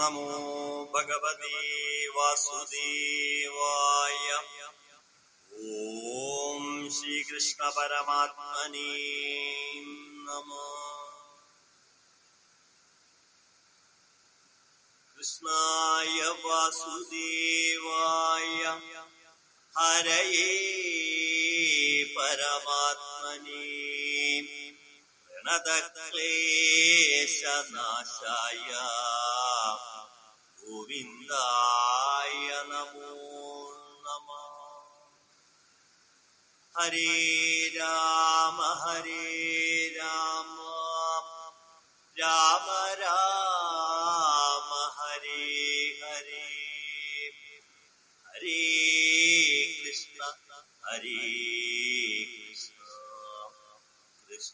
नमो भगवते वासुदेवाय। ॐ श्रीकृष्णपरमात्मने नमः। कृष्णाय वासुदेवाय। हरये परमात्मने। പ്രണതക്ലേശനാശായ ഗോവിന്ദായ നമോ നമ. ഹരേ രാമ ഹരേ രാമ രാമ. രാമ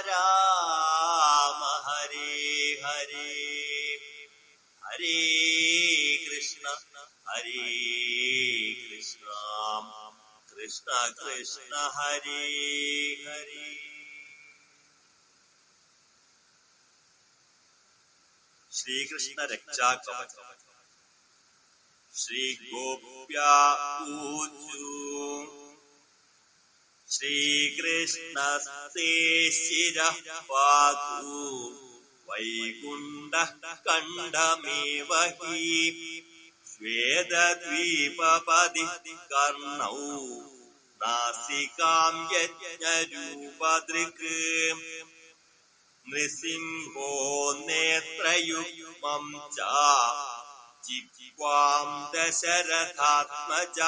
राम हरे हरे। हरे कृष्ण हरे कृष्ण। कृष्ण कृष्ण, हरे हरे। श्रीकृष्ण रक्षा कवच। श्री गोप्या पूजू। ശ്രീകൃഷ്ണസ്തേ ശിര പാതു വൈകുണ്ഠ കണ്ഠമേവ ഹി ശ്വേതദ്വീപപതി കർണൗ നാസികാം യജ്ഞരൂപദൃക്. നൃസിംഹോ നേത്രയുഗ്മം ച. ജിഗ്വാം ദശരഥാത്മജ.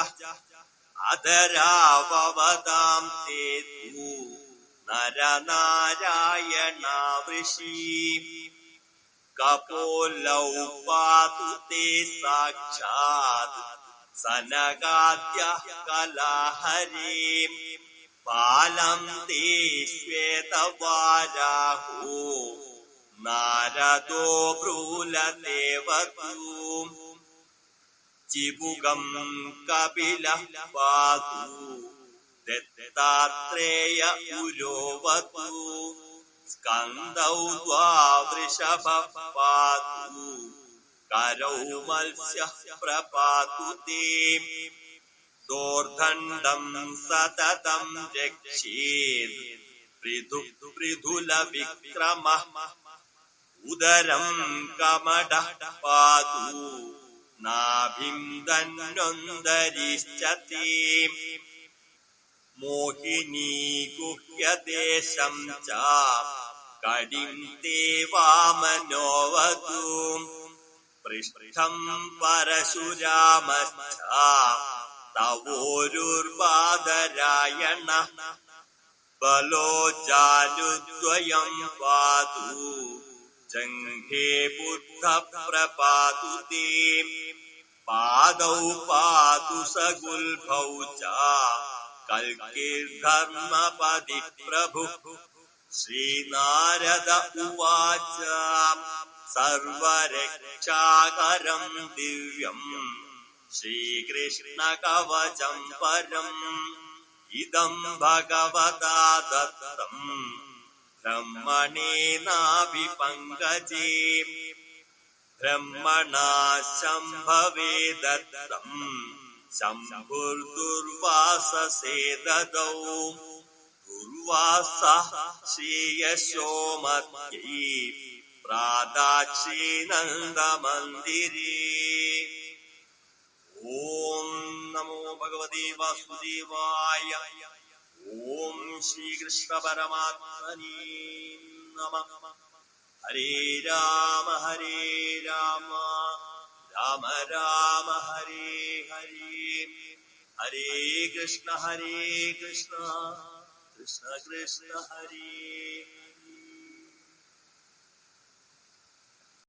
अधरावदां ते तु नरनारायणावृषी। कपोलौ पातु ते साक्षात् सनगाद्यः कलाहरे। हरिं ते श्वेतवाराहो नारदो भू ചിബുകം കപില പാതു. ദത്താത്രേയ പുരോവതു. സ്കന്ദൗ ദ്വാവൃഷഭ പാതു. കരൗ മത്സ്യ പ്രപാതു തേ. ദോർദണ്ഡം സതതം രക്ഷേത് പൃഥു പൃഥുല വിക്രമ. ഉദരം കമട പാതു. നാഭിം മോഹിനി മോഹിനീ ഗുഹ്യദേശം ചാ. കടിം തേ വാമനോവതു പൃഷ്ഠം പരശുരാമശ്ച. തവോരുർവാദരായണ. ബലോ ചാലുദ്വയം പാതു ജംഘേ ബുദ്ധ പ്രപാതു पादौ പാദൗ പാതു സഗുൽഭൗ ച കൽക്കിർധർമ്മപതി പ്രഭു ശ്രീനാരദ ഉവാച സർവരക്ഷാകരം ദിവ്യം ശ്രീകൃഷ്ണ കവചം പരം ഇതം ब्रह्मणेनापि पङ्कजे ब्रह्मणा शम्भवे दत्तम् शम्भुर्दुर्वाससे ददौ दुर्वासः श्रेयशो मत्यै प्रादाक्षीनन्दमन्दिरे ॐ नमो भगवते वासुदेवाय ഓം ശ്രീകൃഷ്ണ പരമാത്മനേ നമ. ഹരേ രാമ ഹരേ രാമ. രാമ രാമ ഹരേ ഹരേ. ഹരേ കൃഷ്ണ ഹരേ കൃഷ്ണ. കൃഷ്ണ കൃഷ്ണ ഹരേ.